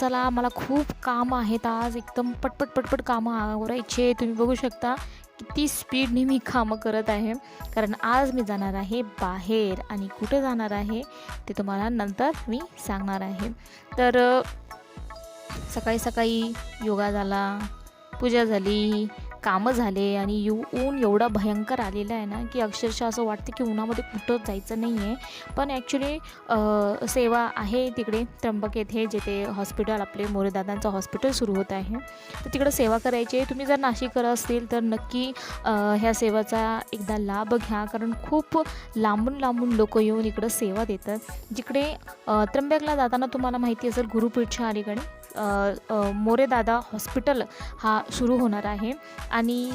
चला मला खूप काम आहेत आज. एकदम पटपट पटपट कामं आवरायचे तुम्ही बघू शकता किती स्पीडने मी कामं करत आहे. कारण आज मी जाणार आहे बाहेर आणि कुठे जाणार आहे ते तुम्हाला नंतर मी सांगणार आहे. तर सकाळी सकाळी योगा झाला पूजा झाली कामं झाले आणि यू ऊन एवढा भयंकर आलेला आहे ना की अक्षरशः असं वाटतं की उन्हामध्ये कुठं जायचं नाही आहे पण ॲक्च्युली सेवा आहे तिकडे त्र्यंबक येथे जेथे हॉस्पिटल आपले मोरेदादांचं हॉस्पिटल सुरू होत आहे. तर तिकडं सेवा करायची आहे. तुम्ही जर नाशिककर असतील तर नक्की ह्या सेवाचा एकदा लाभ घ्या. कारण खूप लांबून लांबून लोक येऊन इकडं सेवा देतात. जिकडे त्र्यंबकला जाताना तुम्हाला माहिती असेल गुरुपीठच्या अलीकडे. मोरेदादा हॉस्पिटल हा सुरू होणार आहे. आणि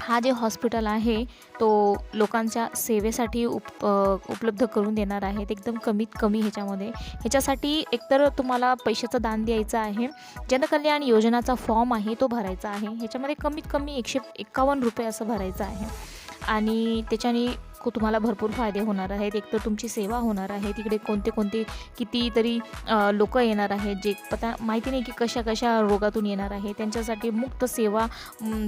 हा जे हॉस्पिटल आहे तो लोकांच्या सेवेसाठी उप उपलब्ध करून देणार आहेत. एकदम कमीत कमी ह्याच्यामध्ये. ह्याच्यासाठी एकतर तुम्हाला पैशाचं दान द्यायचं आहे. जनकल्याण योजनाचा फॉर्म आहे तो भरायचा आहे. ह्याच्यामध्ये कमीत कमी एकशे एक्कावन्न रुपये असं भरायचं आहे. आणि त्याच्याने तुम्हाला भरपूर फायदे होणार आहेत. एक तर तुमची सेवा होणार आहे. तिकडे कोणते कोणते कितीतरी लोक येणार आहेत जे पता माहिती नाही की कशा कशा रोगातून येणार आहे. त्यांच्यासाठी मुक्त सेवा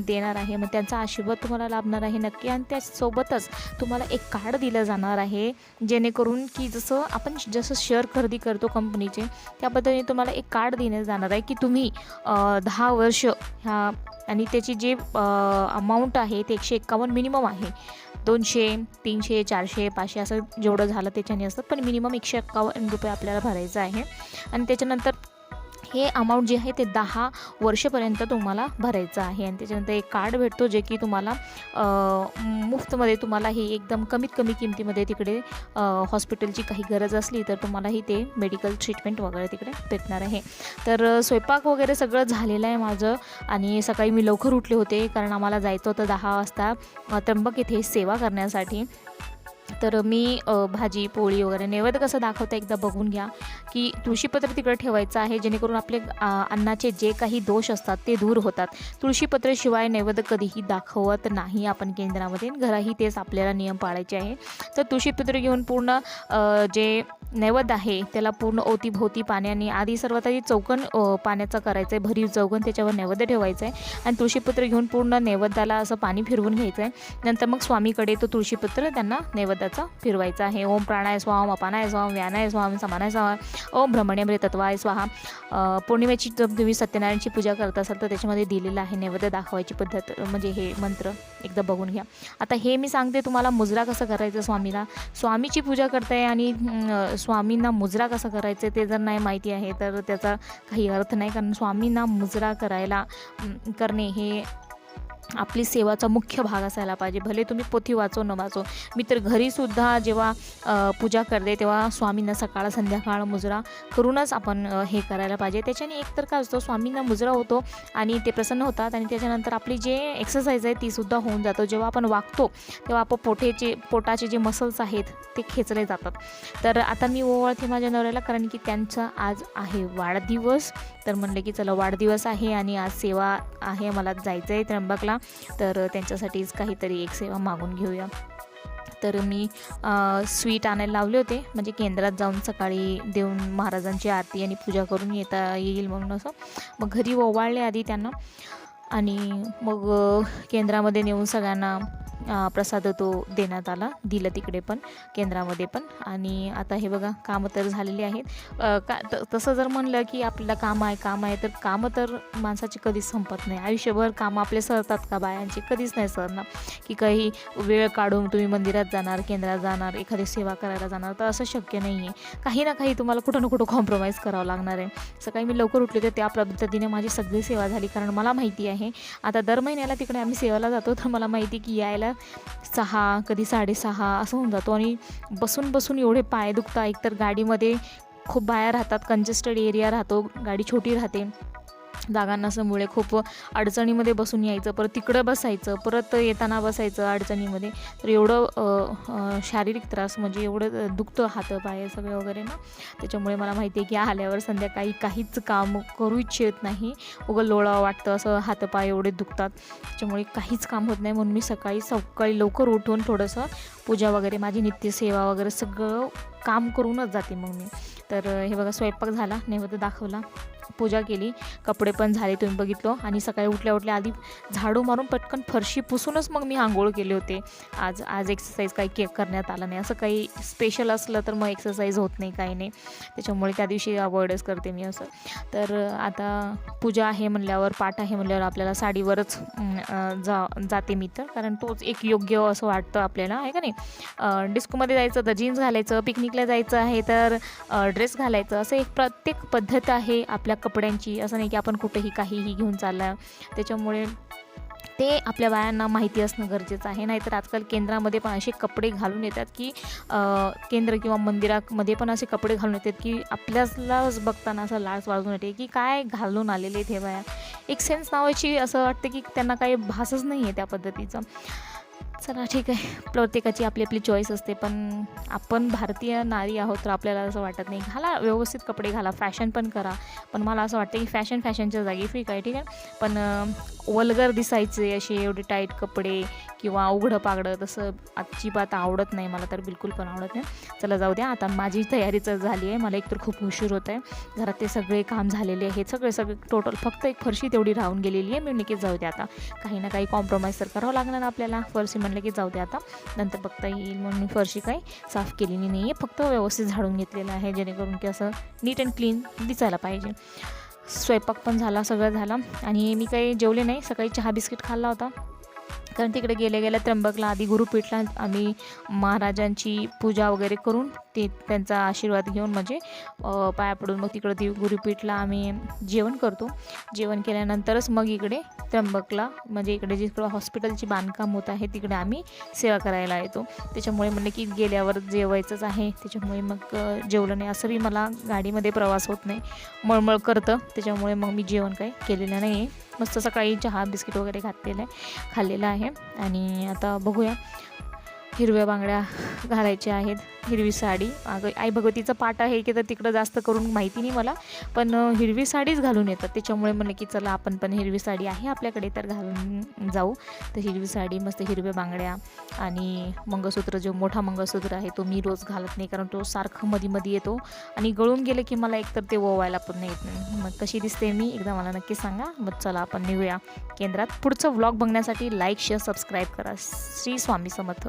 देणार आहे. मग त्यांचा आशीर्वाद तुम्हाला लाभणार आहे नक्की. आणि त्यासोबतच तुम्हाला एक कार्ड दिलं जाणार आहे जेणेकरून की जसं आपण जसं शेअर खरेदी करतो कंपनीचे त्या पद्धतीने तुम्हाला एक कार्ड देण्यात जाणार आहे की तुम्ही दहा वर्ष ह्या आणि त्याची जे अमाऊंट आहे ते एकशे एक्कावन्न मिनिमम आहे. दोनशे तीनशे चारशे पाचशे असं जेवढं झालं त्याच्याने असतं पण मिनिमम एकशे एक्कावन्न रुपये आपल्याला भरायचं आहे. आणि त्याच्यानंतर हे अमाऊंट जे आहे ते दहा वर्षपर्यंत तुम्हाला भरायचं आहे. आणि त्याच्यानंतर एक कार्ड भेटतो जे की तुम्हाला मुफ्तमध्ये तुम्हाला हे एकदम कमीत कमी किमतीमध्ये तिकडे हॉस्पिटलची काही गरज असली तर तुम्हालाही ते मेडिकल ट्रीटमेंट वगैरे तिकडे भेटणार आहे. तर स्वयंपाक वगैरे सगळं झालेलं आहे माझं आणि सकाळी मी लवकर उठले होते कारण आम्हाला जायचं होतं दहा वाजता त्र्यंबक येथे सेवा करण्यासाठी. तर मी भाजी पोळी वगैरे नैवेद्य कसं दाखवतं एकदा बघून घ्या की तुळशीपत्र तिकडे ठेवायचं आहे जेणेकरून आपले अन्नाचे जे काही दोष असतात ते दूर होतात. तुळशीपत्र शिवाय नैवेद्य कधीही दाखवत नाही आपण केंद्रामध्ये. घराही तेच आपल्याला नियम पाळायचे आहे. तर तुळशीपत्र घेऊन पूर्ण जे नैवेद्य आहे त्याला पूर्ण ओतीभोवती पाण्याने आधी सर्वात आधी चौकन पाण्याचा पाण्याचं करायचं आहे भरीव चौकन त्याच्यावर नैवेद्य ठेवायचं आहे आणि तुळशीपत्र घेऊन पूर्ण नैवेद्याला असं पाणी फिरवून घ्यायचं आहे नंतर मग स्वामीकडे तो तुळशीपत्र त्यांना नैवेद्याचा फिरवायचा आहे. ओम प्राणाय स्वाम अपानाय स्वाम व्यानाय स्वाम समानाय स्वाम ओम ब्रह्मण्यमृत तत्वाय स्वाहा. पौर्णिमेची जर तुम्ही सत्यनारायणची पूजा करत असाल तर त्याच्यामध्ये दिलेलं आहे नैवेद्य दाखवायची पद्धत म्हणजे हे मंत्र एकदा बघून घ्या. आता हे मी सांगते तुम्हाला मुजरा कसं करायचं स्वामीला. स्वामीची पूजा करताय आणि स्वामींना मुजरा कसा करायचं ते जर नाही माहिती आहे तर त्याचा काही अर्थ नाही. कारण स्वामींना मुजरा करायला करणे हे आपली सेवाचा मुख्य भाग असायला पाहिजे. भले तुम्ही पोथी वाचो न वाचो. मी तर घरीसुद्धा जेव्हा पूजा करते तेव्हा स्वामींना सकाळ संध्याकाळ मुजरा करूनच आपण हे करायला पाहिजे. त्याच्याने एक तर काय असतं स्वामींना मुजरा होतो आणि ते प्रसन्न होतात आणि त्याच्यानंतर आपली जे एक्सरसाइज आहे तीसुद्धा होऊन जातो. जेव्हा आपण वागतो तेव्हा आपण पोठेचे पोटाचे जे मसल्स आहेत ते खेचले जातात. तर आता मी ओवाळते माझ्या नवऱ्याला कारण की त्यांचा आज आहे वाढदिवस. तर म्हणले की चला वाढदिवस आहे आणि आज सेवा आहे मला जायचं आहे त्र्यंबकला. तर त्यांच्यासाठीच काहीतरी एक सेवा मागून घेऊया. तर मी स्वीट आणायला लावले होते. म्हणजे केंद्रात जाऊन सकाळी देऊन महाराजांची आरती आणि पूजा करून येता येईल म्हणून असं. मग घरी ओवाळले आधी त्यांना. आणि मग केंद्रामध्ये नेऊन सगळ्यांना प्रसाद तो देण्यात आला. दिलं तिकडे पण केंद्रामध्ये पण. आणि आता हे बघा कामं तर झालेली आहेत. का तसं जर म्हणलं की आपल्याला काम आहे काम आहे तर कामं तर माणसाची कधीच संपत नाही. आयुष्यभर कामं आपले सरतात का बायांची? कधीच नाही सरणार की काही वेळ काढून तुम्ही मंदिरात जाणार केंद्रात जाणार एखादी सेवा करायला जाणार तर असं शक्य नाही आहे काही ना काही तुम्हाला कुठं ना कुठं कॉम्प्रोमाइज करावं लागणार आहे. सकाळी मी लवकर उठले तर त्या पद्धतीने माझी सगळी सेवा झाली. कारण मला माहिती आहे आता दर महिन्याला तिकडे आम्ही सेवाला जातो तर मला माहिती की यायला सहा कधी साडेसहा असं होऊन जातो. आणि बसून बसून एवढे पाय दुखता एकतर गाडीमध्ये खूप बाया राहतात कंजेस्टेड एरिया राहतो गाडी छोटी राहते. जागा नसल्यामुळे खूप अडचणीमध्ये बसून यायचं परत तिकडं बसायचं परत येताना बसायचं अडचणीमध्ये. तर एवढं शारीरिक त्रास म्हणजे एवढं दुखतं हात पाय सगळं वगैरे ना. त्याच्यामुळे मला माहिती आहे की आल्यावर संध्याकाळी काहीच काम करू इच्छित नाही. उगं लोळा वाटतं असं हातपाय एवढे दुखतात. त्याच्यामुळे काहीच काम होत नाही. म्हणून मी सकाळी सकाळी लवकर उठून थोडंसं पूजा वगैरे माझी नित्यसेवा वगैरे सगळं काम करूनच जाते मग मी. तर हे बघा स्वयंपाक झाला नैवेद्य दाखवला. पूजा केली. कपडे पण झाले तुम्ही बघितलो. आणि सकाळी उठल्या उठल्या आधी झाडू मारून पटकन फरशी पुसूनच मग मी आंघोळ केले होते. आज आज एक्सरसाइज काही के करण्यात आला नाही. असं काही स्पेशल असलं तर मग एक्सरसाइज होत नाही काही नाही. त्याच्यामुळे त्या दिवशी अवॉइडच करते मी असं. तर आता पूजा आहे म्हणल्यावर पाठ आहे म्हणल्यावर आपल्याला साडीवरच जा जाते मी तर. कारण तोच एक योग्य असं वाटतं आपल्याला आहे का नाही? डिस्कोमध्ये जायचं तर जीन्स घालायचं पिकनिकला जायचं आहे तर ड्रेस घालायचं. असं एक प्रत्येक पद्धत आहे आपल्या कपड्यांची असं नाही की आपण कुठेही काहीही घेऊन चालला त्याच्यामुळे ते आपल्या बायांना माहिती असणं गरजेचं आहे. नाहीतर आजकाल केंद्रामध्ये पण असे कपडे घालून येतात की केंद्र किंवा मंदिरामध्ये पण असे कपडे घालून येतात की आपल्यालाच बघताना असं लाज वाजून येते की काय घालून आलेले आहेत हे बाया. एक सेन्स नावाची असं वाटतं की त्यांना काही भासच नाही आहे त्या पद्धतीचं. चला ठीक आहे. प्रत्येकाची आपली आपली चॉईस असते पण आपण भारतीय नारी आहोत तर आपल्याला असं वाटत नाही. घाला व्यवस्थित कपडे घाला फॅशन पण करा. पण मला असं वाटतं की फॅशन फॅशनच्या जागी ठीक आहे ठीक आहे. पण वल्गर दिसायचे असे एवढे टाईट कपडे किंवा उघडं पागडं तसं अजिबात आवडत नाही मला तर बिलकुल पण आवडत नाही. चला जाऊ द्या. आता माझी तयारी तर झाली आहे. मला एकतर खूप उशीर होत आहे. घरात ते सगळे काम झालेले आहे सगळे सगळे टोटल फक्त एक फरशी तेवढी राहून गेलेली आहे. मी निकेत जाऊ द्या आता. काही ना काही कॉम्प्रोमाइज तर करावं लागणार आपल्याला. फरशी म्हणलं की जाऊ दे आता. नंतर बघता येईल म्हणून मी फरशी काही साफ केलेली नाही आहे फक्त व्यवस्थित झाडून घेतलेलं आहे जेणेकरून की असं नीट अँड क्लीन दिसायला पाहिजे. स्वयंपाक पण झाला सगळं झालं. आणि मी काही जेवले नाही. सकाळी चहा बिस्किट खाल्ला होता. कारण तिकडे गेल्या गेल्या त्र्यंबकला आधी गुरुपीठला आम्ही महाराजांची पूजा वगैरे करून ते त्यांचा आशीर्वाद घेऊन म्हणजे पाया पडून मग तिकडं ती गुरुपीठला आम्ही जेवण करतो. जेवण केल्यानंतरच मग इकडे त्र्यंबकला म्हणजे इकडे जिकडं हॉस्पिटलची बांधकाम होत आहे तिकडे आम्ही सेवा करायला येतो. त्याच्यामुळे म्हणलं की गेल्यावर जेवायचंच आहे. त्याच्यामुळे मग जेवलं नाही. असं बी मला गाडीमध्ये प्रवास होत नाही. मळमळ करतं. त्याच्यामुळे मग मी जेवण काही केलेलं नाही आहे मस्त सकाळी चहा बिस्किट वगैरे घातलेलं आहे खाल्लेलं आहे. आणि आता बघूया. हिरव्या बांगड्या घालायच्या आहेत. हिरवी साडी. अगं आई भगवतीचं पाठ आहे की तर तिकडं जास्त करून माहिती नाही मला. पण हिरवी साडीच घालून येतात. त्याच्यामुळे म्हणलं की चला आपण पण हिरवी साडी आहे आपल्याकडे तर घालून जाऊ. तर हिरवी साडी मस्त हिरव्या बांगड्या आणि मंगळसूत्र जो मोठा मंगळसूत्र आहे तो मी रोज घालत नाही कारण तो सारखं मध्ये मध्ये येतो. आणि गळून गेलं की मला एकतर ते ओवायला पण नाही येत नाही. मग कशी दिसते मी. एकदा मला नक्की सांगा. मग चला आपण निघूया केंद्रात. पुढचं व्लॉग बघण्यासाठी लाईक शेअर सबस्क्राईब करा. श्री स्वामी समर्थ.